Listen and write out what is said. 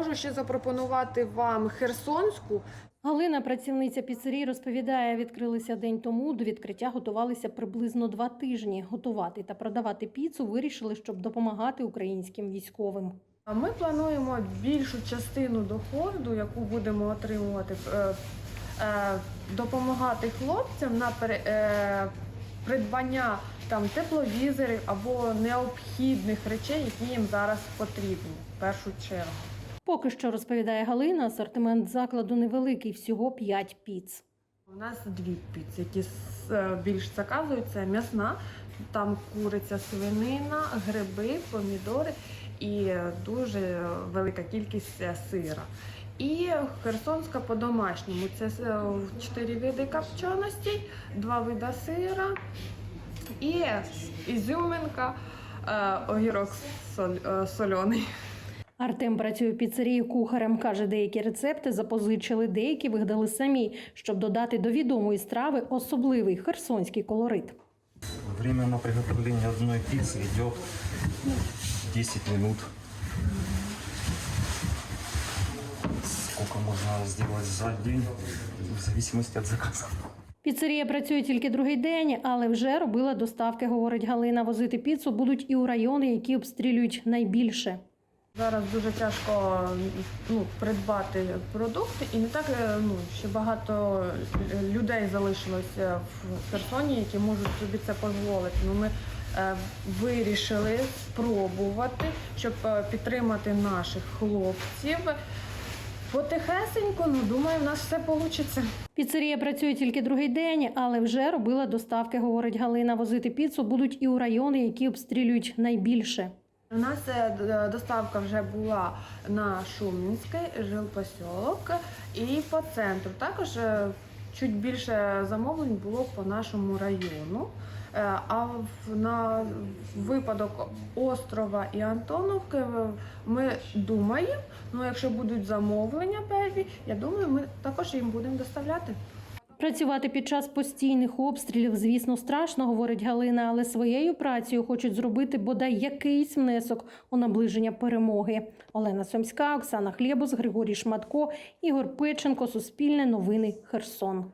Можу ще запропонувати вам херсонську. Галина, працівниця піцерії, розповідає, відкрилися день тому. До відкриття готувалися приблизно два тижні. Готувати та продавати піцу вирішили, щоб допомагати українським військовим. Ми плануємо більшу частину доходу, яку будемо отримувати, е, е, допомагати хлопцям на е, придбання там тепловізорів або необхідних речей, які їм зараз потрібні в першу чергу. Поки що розповідає Галина, асортимент закладу невеликий, всього 5 піц. У нас дві піци, які е, більш заказуються. М'ясна, там куриця, свинина, гриби, помідори і дуже велика кількість е, сира. І херсонська по-домашньому. Це е, чотири види копченостей, два види сира і ізюминка, огірок соль- сольоний. Артем працює в піцерії кухарем. каже, деякі рецепти запозичили, деякі вигадали самі, щоб додати до відомої страви особливий херсонський колорит. Время на приготовление одной пиццы идет 10 минут. Сколько можно сделать за день, в зависимости от заказа. Піцерія працює тільки другий день, але вже робила доставки, говорить Галина. Возити піцу будуть і у райони, які обстрілюють найбільше. Зараз дуже тяжко ну, придбати продукти, і не так е, ну, ще багато людей залишилося в Херсоні, які можуть собі це дозволити. Ну, ми е, вирішили спробувати, щоб е, підтримати наших хлопців. Потихесенько, ну думаю, в нас все вийде. Піцерія працює тільки другий день, але вже робила доставки, говорить Галина. Возити піцу будуть і у райони, які обстрілюють найбільше. У нас е, доставка вже була на Шумінський, жилпосьолок і по центру. Також е, чуть більше замовлень було по нашому району. Е, А на випадок острова і Антоновки е, ми думаємо, ну якщо будуть замовлення певні, я думаю, ми також їм будемо доставляти. Працювати під час постійних обстрілів, звісно, страшно, говорить Галина, але своєю працею хочуть зробити бодай якийсь внесок у наближення перемоги. Олена Сомська, Оксана Хлєбус, Григорій Шматко, Ігор Печенко, Суспільне новини, Херсон.